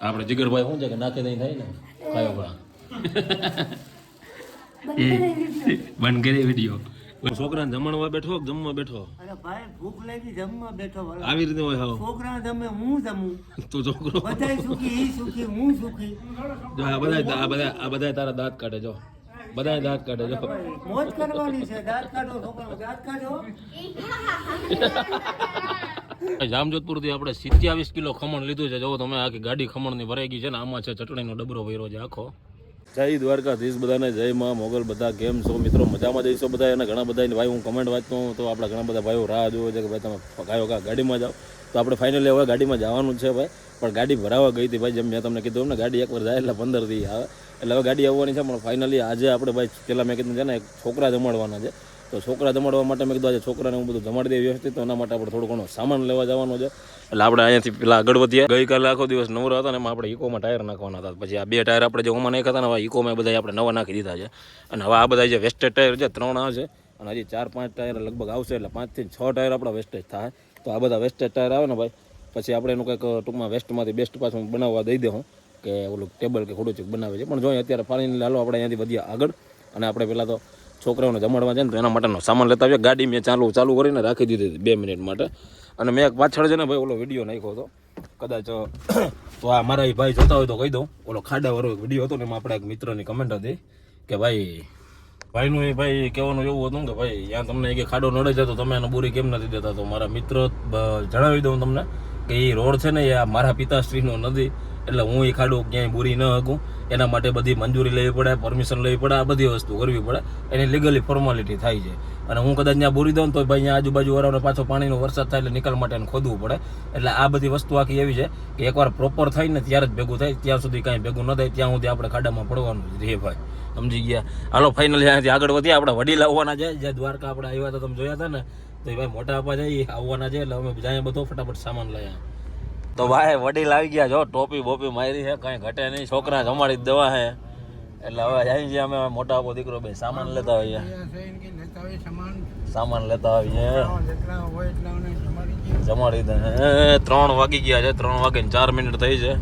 આપણે. જીગરભાઈ શું છે કે નાખે નહીં થાય ને? કયો ભા. બંધ કરી વીડિયો. છોકરાને જમણવા બેઠો જમવા બેઠો? અરે ભાઈ ભૂખ લાગી જમવા બેઠો આવી રીતે હોય છોકરા જમે હું જમું. તો છોકરો બધા સુખી ઈ સુખી હું સુખી. જો આ બધા આ બધા આ બધા તારા દાંત કાઢે જો. બધા દાંત કાઢે જો. મોજ કરવાની છે. દાંત કાઢો છોકરા દાંત કાઢો. જામજોધપુરથી આપણે સિત્યાવીસ કિલો ખમણ લીધું છે. જો તમે આખી ગાડી ખમણની ભરાઈ ગઈ છે ને આમાં છે ચટણીનો ડબરો ભર્યો છે આખો. જય દ્વારકાધીશ બધાને, જય માં મોગલ બધા, કેમ છો મિત્રો? મજામાં જઈશો બધા? અને ઘણા બધા ભાઈ હું કમેન્ટ વાંચતો હું તો આપણા ઘણા બધા ભાઈઓ રાહ જોવે છે કે ભાઈ તમે પકાયો કા ગાડીમાં જાઓ? તો આપણે ફાઇનલી હવે ગાડીમાં જવાનું છે ભાઈ. પણ ગાડી ભરાવા ગઈ હતી ભાઈ, જેમ મેં તમને કીધું ને, ગાડી એકવાર જાય એટલે પંદર દી આવે. એટલે હવે ગાડી આવવાની છે, પણ ફાઇનલી આજે આપણે ભાઈ પહેલાં મેં કીધું છે ને, એક છોકરા જમાડવાના છે. તો છોકરા જમાડવા માટે મેં કીધું આજે છોકરાને હું બધું જમાડી દે વ્યવસ્થિત, તો એના માટે આપણે થોડું ઘણો સામાન લેવા જવાનો છે. એટલે આપણે અહીંયાથી પેલા આગળ વધ્યા ગઈકાલે આખો દિવસ નવરા હતા ને એમાં આપણે ઇકોમાં ટાયર નાખવાના હતા. પછી આ બે ટાયર આપણે જે ઓમાં નાખ્યા હતા ને હવે ઇકોમાં બધા આપણે નવા નાખી દીધા છે. અને હવે આ બધા જે વેસ્ટેડ ટાયર છે, ત્રણ આ છે, અને હજી ચાર પાંચ ટાયર લગભગ આવશે, એટલે પાંચથી છ ટાયર આપણા વેસ્ટેજ થાય. તો આ બધા વેસ્ટેજ ટાયર આવે ને ભાઈ, પછી આપણે એનું કંઈક ટૂંકમાં વેસ્ટમાંથી બેસ્ટ પાછું બનાવવા દઈ દઉં, કે ઓલું ટેબલ કે ખોડું ચીક બનાવે છે. પણ જોઈએ અત્યારે ફાઇનલી હાલો આપણે અહીંયાથી વધ્યા આગળ. અને આપણે પહેલાં તો છોકરાઓને જમાડવા છે ને તો એના માટેનો સામાન લેતા આવ્યા. ગાડી મેં ચાલુ ચાલુ કરીને રાખી દીધી હતી બે મિનિટ માટે. અને મેં પાછળ છે ને ભાઈ ઓલો વીડિયો નાખ્યો હતો. કદાચ તો આ મારા ભાઈ જોતા હોય તો કહી દઉં. ઓલો ખાડાવાળો વીડિયો હતો ને એમાં આપણા એક મિત્રની કમેન્ટ હતી કે ભાઈ, ભાઈનું એ ભાઈ કહેવાનું એવું હતું કે ભાઈ ત્યાં તમને કે ખાડો નડે છે તો તમે એને બુરી કેમ નથી દેતા? તો મારા મિત્ર જણાવી દઉં તમને કે એ રોડ છે ને એ મારા પિતાશ્રીનો નથી એટલે હું એ ખાડો ક્યાંય બોરી ન શકું. એના માટે બધી મંજૂરી લેવી પડે પરમિશન લેવી પડે, આ બધી વસ્તુ કરવી પડે. એની લીગલી ફોર્માલિટી થાય છે. અને હું કદાચ ત્યાં બોરી દઉં તો ભાઈ અહીંયા આજુબાજુ વાળાને પાછો પાણીનો વરસાદ થાય એટલે નિકાલ માટે ખોદવું પડે. એટલે આ બધી વસ્તુ આખી એવી છે કે એકવાર પ્રોપર થાય ને ત્યારે જ ભેગું થાય. ત્યાં સુધી કાંઈ ભેગું ન થાય. ત્યાં સુધી આપણે ખાડામાં પડવાનું જ રહે ભાઈ. સમજી ગયા? હાલો ફાઇનલી અહીંયાથી આગળ વધીએ. આપણે વડીલ આવવાના છે. જ્યાં દ્વારકા આપણે આવ્યા હતા, તમે જોયા હતા ને? તો એ ભાઈ મોટા આપવા જઈએ આવવાના છે. એટલે અમે જાય બધો ફટાફટ સામાન લઈ આવ્યા. તો ભાઈ વડીલ આવી ગયા જો ટોપી બોપી મારી છે કઈ ઘટે નહીં છોકરા જમાડી દેવા છે. એટલે હવે જાય છે અમે મોટા આપો દીકરો બે સામાન લેતા હોઈએ સામાન લેતા આવીએ. જમાડી દે. ત્રણ વાગી ગયા છે ત્રણ વાગે ચાર મિનિટ થઈ છે.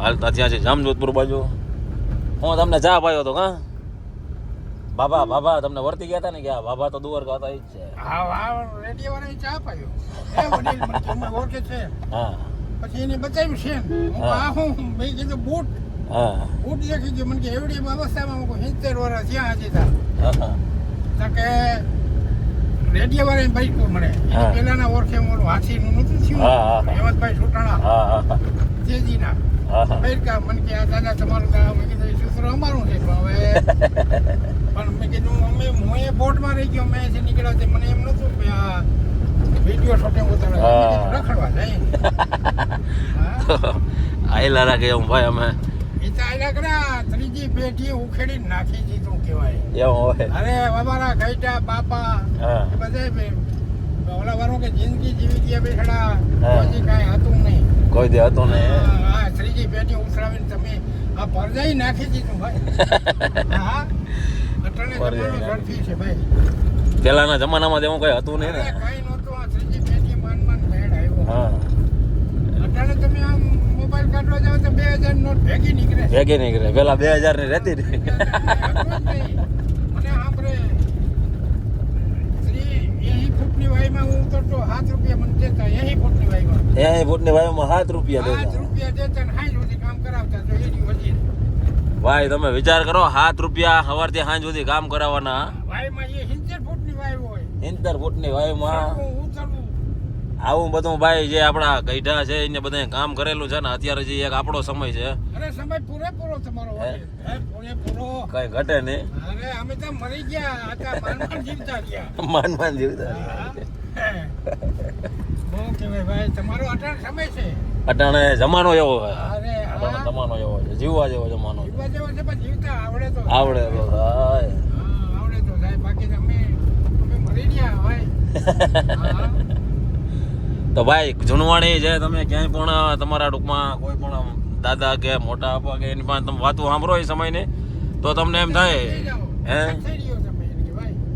હાલતા ત્યાં છે જામજોધપુર બાજુ. હું તમને ચા પાયો તો કા? બાબા બાબા તમને વર્તી ગયા હતા ને કે બાબા તો દુવર ગાતા જ છે. હા. પછી એને બચાવ્યું છે હું આ હું મેં કીધું બૂટ. હા. બૂટ દેખી ગયું મને કે એવડી અવસ્થામાં હું સિત્તેર વર્ષ જ્યાં હજી તા હા હા. તો કે રેડિયો વાળા એમ બાઈકો મળે. પેલાના ઓળખે ઓલું હાથીનું નતું થયું. હેમંતભાઈ સુટાણા. તેજીના હા મને કે આ દાદા તમારું કામ મેં કીધું સૂત્ર અમારું છે. પણ હવે પણ મેં કીધું અમે હું એ બોટમાં રહી ગયો મેં જે નીકળ્યો તે મને એમ નતું કે આ વીડિયો શોટિંગ ઉતારે મેં કીધું રખડવા નહીં આયલા રાખે એમ ભાઈ અમે. ત્રીજી પેઢી ઉખેડી નાખી દીધું કહેવાય. અરે અમારા ગઈટા બાપા બધે ઓલા કે જિંદગી જીવી ગયા બેઠડા કોઈ કાંઈ હતું નહીં. કોઈ દે હતું નહીં. હા, ત્રીજી પેઢી ઉતરાવીને તમે આ પરદાઈ નાખી દીધું ભાઈ? હા પરદાઈ જમાનો ઝડપી છે ભાઈ. પેલાના જમાનામાં જેવું કઈ હતું નહીં ને કાંઈ નહોતું આ ત્રીજી પેઢી માન માન ભેડ આવ્યો હા. અટાણે તમે આમ મોબાઈલ કાઢવા જાવ તો બે હજાર નોટ ભેગી નીકળે. ભેગી નીકળે. પેલા બે હજારની રહેતી નહીં. હું ઉતરતો હાથ રૂપિયા મને દેતા. એહી ફૂટની વાયમાં. ફૂટની વાયુમાં સાત રૂપિયા રૂપિયા દેતા ને હાઈ સુધી કામ કરાવતા તો એની વધી ભાઈ તમે વિચાર કરો સાત રૂપિયા સવારથી સાંજ સુધી કામ કરાવવાના. વાયમાં એ સિત્તેર ફૂટની વાય હોય. ઇન્ટર ફૂટની વાયુમાં આવું બધું ભાઈ જે આપણા ગઈઢા છે એને બધા કામ કરેલું છે ને અત્યારે જે એક આપણો સમય છે. અરે સમય પૂરેપૂરો તમારો પૂરેપૂરો. કઈ ઘટે નહીં. અરે અમે તો મરી ગયા. હતા માનમાન જીવતા ગયા માન માન જીવતા ભાઈ? તમારો અટાણ સમય છે. અટાણે જમાનો એવો અરે જમાનો એવો છે. જીવવા જેવો જમાનો. જીવવા જેવો છે પણ જીવતા આવડે તો. આવડે તો. આવડે તો સાહેબ બાકી અમે અમે મરી ગયા ભાઈ. તો ભાઈ જૂનવાણી છે તમે ક્યાંય પણ તમારા ટૂંકમાં કોઈ પણ દાદા કે મોટા આપવા કે એની પાસે તમે વાતો સાંભળો એ સમયને તો તમને એમ થાય હે?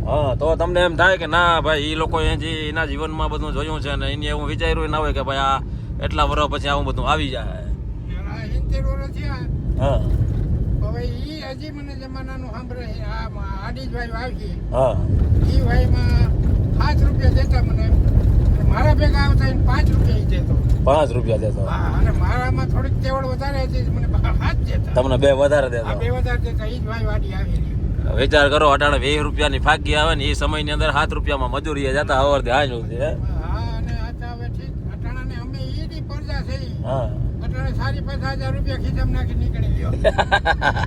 હા તો તમને એમ થાય કે ના ભાઈ એ લોકો જે એના જીવનમાં બધું જોયું છે ને એને એવું વિચાર્યું ના હોય કે ભાઈ આ એટલા વર્ષ પછી આવું બધું આવી જાય. હા. હવે ઈ હજી મને જમાનાનું સાંભળે આ મા- આડી જ ભાઈ વાવજી. હા. ઈ ભાઈમાં પાંચ રૂપિયા દેતા મને અને મારા ભેગા આવતા એને પાંચ રૂપિયા દેતો. પાંચ રૂપિયા દેતો. હા અને મારામાં થોડીક કેવળ વધારે હતી મને હાથ દેતા. તમને બે વધારે દેતા. બે વધારે દેતા એ જ ભાઈ વાડી આવી વિચાર કરો અટાણે વીસ રૂપિયાની ફાકી આવે ને એ સમયની અંદર સાત રૂપિયામાં મજૂરી જતા હવારથી ધ્યાન સુધી હા? અને આતા હવે ઠીક. અટાણાને અમે ઈ ની પરજા છે ઈ. હા. અટાણે સારી પાંચ હજાર રૂપિયા ખીચામાં નાખી નીકળી ગયો.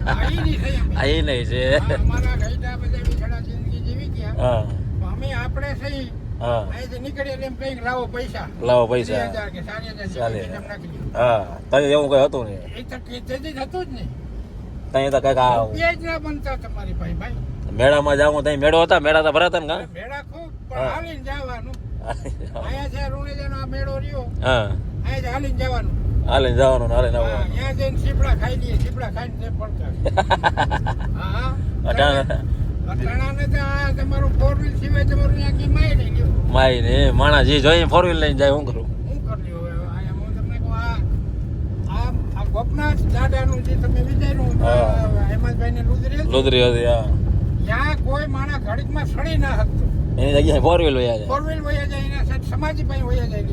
હા, ઈ ની થઈ અમે. આ એ નહીં છે મારા ગઈડા બધા બિછડા જિંદગી જીવી ગયા. હા. અમે આપણે સહી લાવો પૈસા. લાવો પૈસા. કે. હા. તને એવું કઈ હતું નહીં. એ તો કે- હતું જ નહીં. તઈ તો કંઈક આ મેળામાં જાઉં ત્યાં મેળો હતા મેળા તો ભરાતા ને મેળા ખૂબ પણ. હાલીને જવાનું. કા અહીંયા છે રૂણેજાનો આ મેળો રહ્યો. હા. જ હાલીને જવાનું. હાલે જવાનું હાલે ત્યાં જઈને સીપડા ખાઈ લઈએ સીપડા ખાઈને પડતા. હા માય ને માણા જે જોઈએ ફોર વ્હીલ લઈને જાય હું કરું? ગોપનાથ દાદાનું જે તમે વિચાર્યું હા. હેમંતભાઈને લુદરી હતું, લુદરી હતી હા. ત્યાં કોઈ માણસ ઘડીકમાં સડી ના શકતો. એની જગ્યાએ ફોર વ્હીલ વયા જાય. ફોર વ્હીલ વયા જાય એના સાથ સમાજી પાસે વયા જાય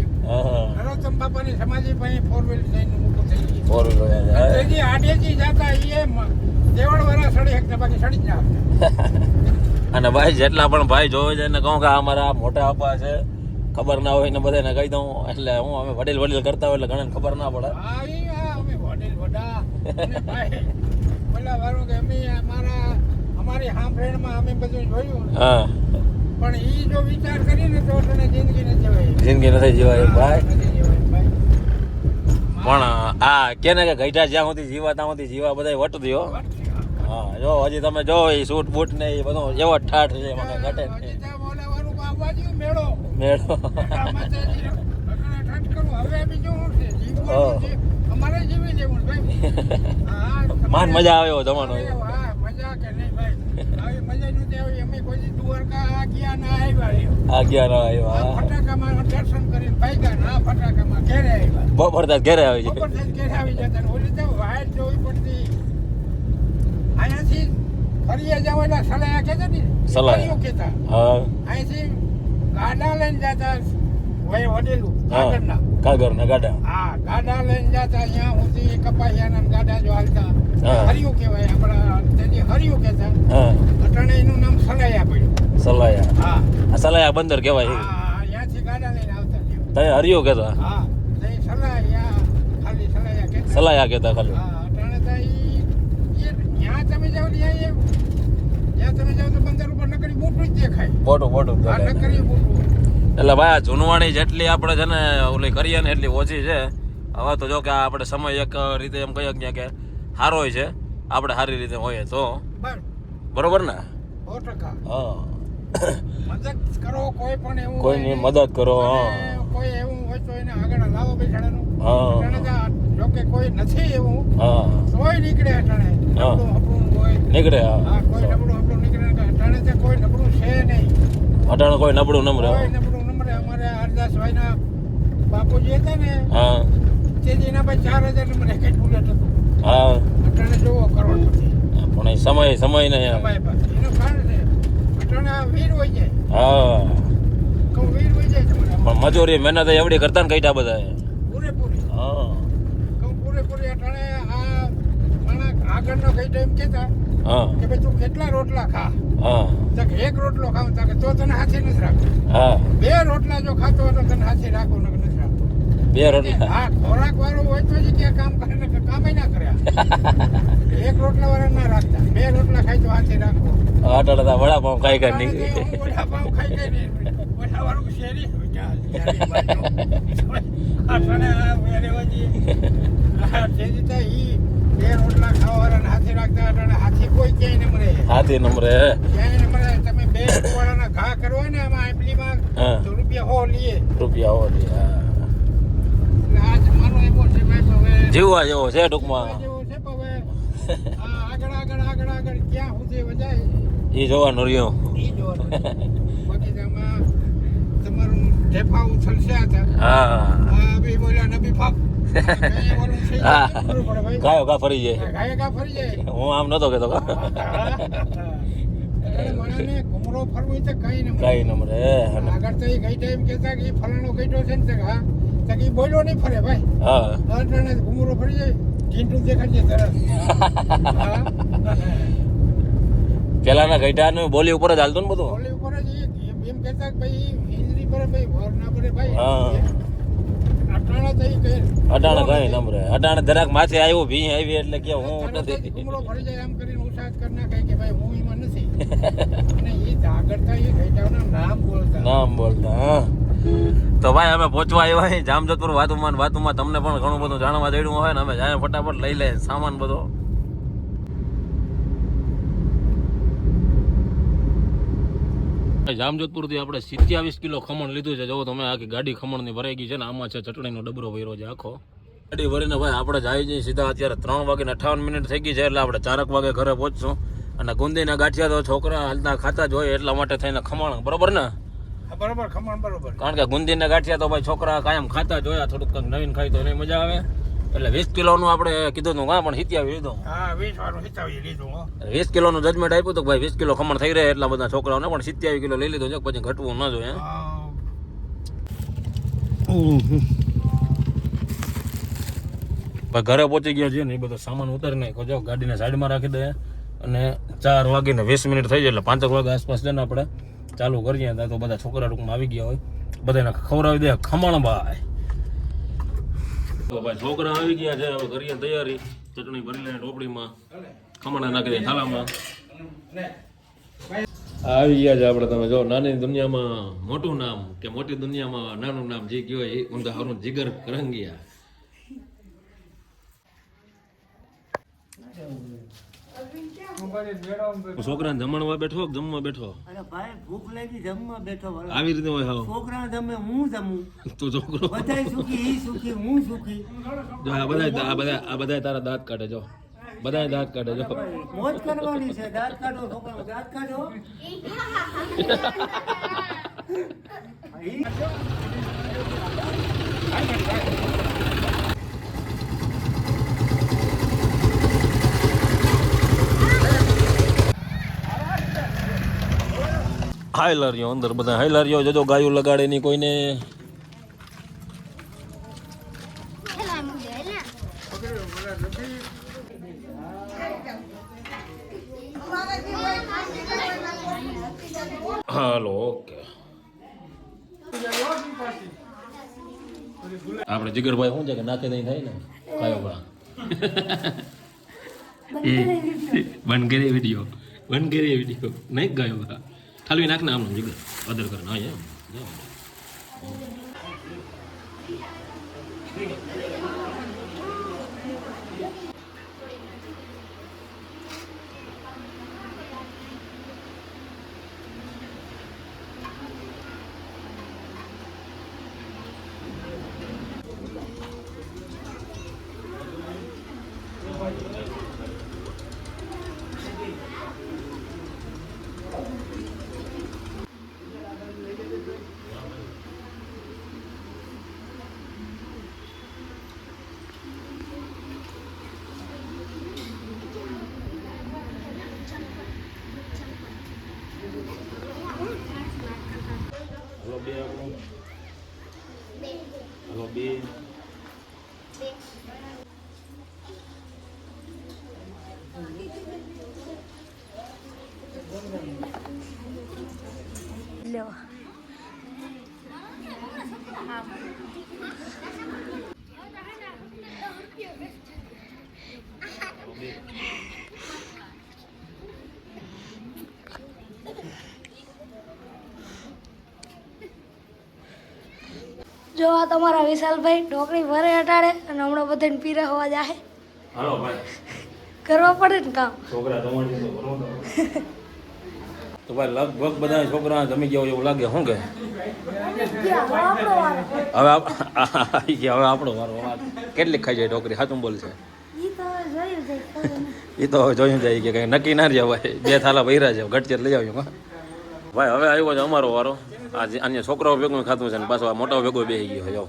નરોત્તમ બાપાની સમાજી પાસે ફોર વ્હીલ જઈને ઊભું થઈ ગયું. ફોર વ્હીલ વયા જાય હજી જાતા ઈ ના. અને ભાઈ જેટલા પણ ભાઈ જોવે છે એને કહું કે આ મારા મોટા આપા છે ખબર ના હોય ને બધાને કહી દઉં. એટલે હું અમે વડીલ વડીલ કરતા હોય એટલે ઘણા ખબર ના પડે. કે અમારી જિંદગી નથી જવાય ભાઈ. પણ આ કેને કે ગઈઠા જ્યાં સુધી જીવા ત્યાં સુધી જીવા બધા વટ દો હા જો હજી તમે જો એ સૂટ બૂટ ને એ બધું એવો ઠાઠ છે મને ઘટે મેળો. મેળો. માન મજા આવે એવો જમાનો. બપોર ઘરે આવી જાય અહીંયાથી ફરીએ જાવ એટલે સલાયા કહેતા ને? સલાયા. કેતા. હા. અહીંથી ગાડા લઈને જતા વય વડેલું. ગાડા. હા ગાડા લઈને જતા અહીંયા સુધી કપાસિયાના ગાડા જો હાલતા. હરિયું કહેવાય આપણા તેથી હરિયું કહેતા. એનું નામ સલાયા પડ્યું. સલાયા. હા. સલાયા બંદર કહેવાય હા અહીંયાથી ગાડા લઈને આવતા. તય. હરિયો કહેતા. હા સલાયા ખાલી સલાયા કહેતા. સલાયા કહેતા ખાલી. અટાણે જ્યાં તમે જાઓ જ્યાં તમે જાઓ તો બંદર ઉપર નકરી મોટું જ દેખાય. મોટું મોટું હા નકરી મોટું એટલે ભાઈ આ જૂનવાણી જેટલી આપણે છે ને ઓલી કરીએ ને એટલી ઓછી છે. હવે તો જો કે આપણે સમય એક રીતે એમ કહીએ કે કે સારો છે. આપણે સારી રીતે હોઈએ તો. બરોબર ને? સો ટકા. હા. મદદ કરો કોઈ પણ એવું કોઈને મદદ કરો હા. કોઈ એવું હોય તો એને આગળ લાવો બેસાડાનું. હા. જોકે જો કે કોઈ નથી એવું. હા. કોઈ નીકળે અટાણે. હા. નબળું હોય. નીકળે હા. હા કોઈ નબળું હબળું નીકળે અટાણે તો કોઈ નબળું છે નહીં. અટાણે કોઈ નબળું નમરે કોઈ નબળું નંબરે અમારે હરદાસભાઈના બાપુજી હતા ને હા. તે એના ભાઈ ચાર હજાર નંબર એક જ બુલેટ હતું. હા. અટાણે જોવો કરોડપતિ પણ એ સમય સમય ને સમય પાસે એનું કારણ છે અટાણે આ વીર હોય જાય હા. પણ મજૂરી મહેનત એવડી કરતા ને કઈટા બધા હા. આગળનો કઈ ટાઈમ કેતા હા. કે ભાઈ તું કેટલા રોટલા ખા? હા. એક રોટલો ખાવ તો તને હાથે નથી રાખો હા. બે રોટલા જો ખાતો તો તને હાથે રાખો નથી બે રોટલા હા ખોરાક વાળું હોય તો જ કામ કરે ને કામે ના કર્યા એક રોટલા વાળા ના રાખતા. બે રોટલા ખાઈ તો હાથે અટાણે તો ખાઈ ખાઈ કારણ નીકળી હું વડાપાઉં ખાઈ ને વડાવાળું શેરી? હોય ક્યાં શેરી બાજુ. અટાણે આ આ તેથી ઈ બે રોટલા ખાવાવાળાને હાથે રાખતા હાથી કોઈ ક્યાંય ન મળે હાથી નંબરે ક્યાંય ન મળે તમે બે કુવાડાના ઘા કરો ને આમાં હા. તો રૂપિયા હો લઈએ. રૂપિયા હા એટલે આ જમાનો એવો છે ભાઈ હવે જીવવા જેવો છે ટૂંકમાં. એ જોવાનું રહ્યું. ગાયો ગાયે ફરી જાય. હું આમ નતો કેતો કઈ ન કઈ આગળ તો એ ગઈ ટાઈમ કહેતા કે ફલાણો ગઈડો છે ને હા. બોલ્યો નહીં ફરે ભાઈ. હા. અટાણે ઘુમરો ફરી જાય ચીંટું દેખાડજે તરત. પેલાના બોલી ઉપર જ હાલતું ને બધું? ઓલી ઉપર જ એમ- કહેતા કે ભાઈ હિન્દી પર ભાઈ વર ના પડે ભાઈ. હા. અટાણે કઈ નંબરે અટાણે જરાક માથે આવ્યું ભી આવી એટલે કે હું નથી. ઘુમરો ફરી જાય એમ કરી નાખે કે ભાઈ હું એમાં નથી અને એ જાગરતા એ ગઈટાઓના નામ બોલતા. તો ભાઈ, અમે પહોંચવા આવ્યા છીએ જામજોધપુર વાતુમાં વાતુમાં તમને પણ ઘણું બધું જાણવા દેડું હોય ને અમે જાય ફટાફટ લઈ લે સામાન બધો. જામજોધપુરથી આપણે સિત્યાવીસ કિલો ખમણ લીધું છે. જો તમે આખી ગાડી ખમણની ભરાઈ ગઈ છે ને આમાં છે ચટણીનો ડબરો ભર્યો છે આખો. ગાડી ભરીને ભાઈ, આપણે જાય જઈએ સીધા અત્યારે ત્રણ વાગે અઠાવન મિનિટ થઈ ગઈ છે એટલે આપણે ચારક વાગે ઘરે પહોંચશું. અને ગુંદીના ગાંઠિયા તો છોકરા હાલતા ખાતા જ હોય એટલા માટે થઈને ખમણ બરોબર ને? બરોબર ખમણ બરોબર. કારણ કે ગુંદીના ગાંઠિયા તો ભાઈ છોકરા કાયમ ખાતા જ હોય થોડુંક કંઈક નવીન ખાય તો એને મજા આવે. એટલે વીસ કિલોનું આપણે કીધું હતું હા પણ સિત્યાવી લીધું. હા વીસ વાળું હિતાવી લીધું વીસ કિલોનું જજમેન્ટ આપ્યું તો ભાઈ વીસ કિલો ખમણ થઈ રહે એટલા બધા છોકરાઓને પણ સિત્યાવી કિલો લઈ લીધું છે પછી ઘટવું ન જોઈએ. ભાઈ ઘરે પહોંચી ગયો છે ને એ બધો સામાન ઉતારી નાખ્યો જો ગાડીને સાઈડમાં રાખી દે. અને ચાર વાગીને વીસ મિનિટ થઈ જાય એટલે પાંચેક વાગે આસપાસ છે ને આપણે ચાલુ કરીએ ત્યાં તો બધા છોકરા ટૂંકમાં આવી ગયા હોય. બધાને ખવડાવી દે, ખમણ ભાઈ. તો ભાઈ છોકરા આવી ગયા છે, હવે કરીએ તૈયારી. ચટણી ભરી લઈને ટોપડીમાં, ખમણ નાખી દે થાલામાં આવી ગયા છે આપણે તમે જો, નાની દુનિયામાં મોટું નામ કે મોટી દુનિયામાં નાનું નામ જે કહેવાય એ ઊંધા હારું જીગર કરંગિયા. છોકરાને જમણવા બેઠો જમવા બેઠો? અરે ભાઈ ભૂખ લાગી જમવા બેઠો આવી રીતે હોય હાવ. છોકરા જમે હું જમું. તું છોકરો. બધાય સુખી ઈ સુખી હું સુખી. જો આ બધા આ બધા આ બધા તારા દાંત કાઢે જો. બધા દાંત કાઢે જો. મોજ કરવાની છે દાંત કાઢો છોકરાઓ દાંત કાઢો. ઈ હાઈલરીઓ અંદર બધા હાઈલરીઓ જજો ગાયું લગાડે ની કોઈને. હાલો, ઓકે. આપણે જીગરભાઈ શું છે કે નાકે નહીં થાય ને? કયો ભા બંધ કરીએ વીડિયો. બંધ કરીએ વીડિયો. નહીં ગયો બા ઠાલવી નાખ ને આમનું જીગર. અદર કરે. ના એમ હલો બે લેવા જો આ તમારા વિશાલભાઈ ઢોકળી ભરે અટાડે અને હમણાં બધાને પીરા હોવા જાહે. હાલો ભાઈ. કરવા પડે ને કામ. છોકરા તમારી તો ભાઈ લગભગ બધા છોકરા જમી ગયા એવું લાગે શું કે? હવે આવી ગયા હવે આપણો વારો કેટલી ખાઈ જાય ઢોકરી હાથું બોલ છે. જોયું. એ તો હવે જોયું જાય કે કંઈ નક્કી ના રહ્યા ભાઈ બે થાલા ભૈરા જાવ ઘટચર લઈ આવ્યું હા ભાઈ, હવે આવ્યો છે અમારો વારો. આજે અન્ય છોકરાઓ ભેગું ખાતું છે ને પાછો આ મોટાઓ ભેગો બેસી ગયો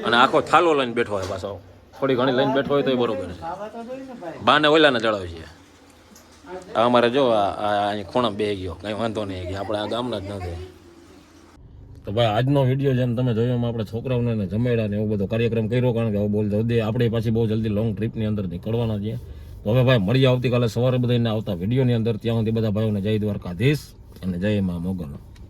છે અને આખો થાલો લઈને બેઠો હોય પાછો. થોડી ઘણી લઈને બેઠો હોય તો એ બરોબર છે. બાને ઓલાને ચડાવે છે. અમારે જો અહીં ખૂણા બે ગયો. કંઈ વાંધો નહીં કે આપણે આ ગામના જ નથી. તો ભાઈ, આજનો વીડિયો જેમ તમે જોયો એમાં આપણે છોકરાઓને જમેડા ને એવો બધો કાર્યક્રમ કર્યો કારણ કે હવે બોલ દે. આપણે પાછી બહુ જલ્દી લોંગ ટ્રીપની અંદર નીકળવાના છીએ. તો હવે ભાઈ, મળીએ આવતીકાલે સવારે બધાને આવતા વિડીયોની અંદર. ત્યાં સુધી બધા ભાઈઓને જય દ્વારકાધીશ. અને જય મા મોગલ.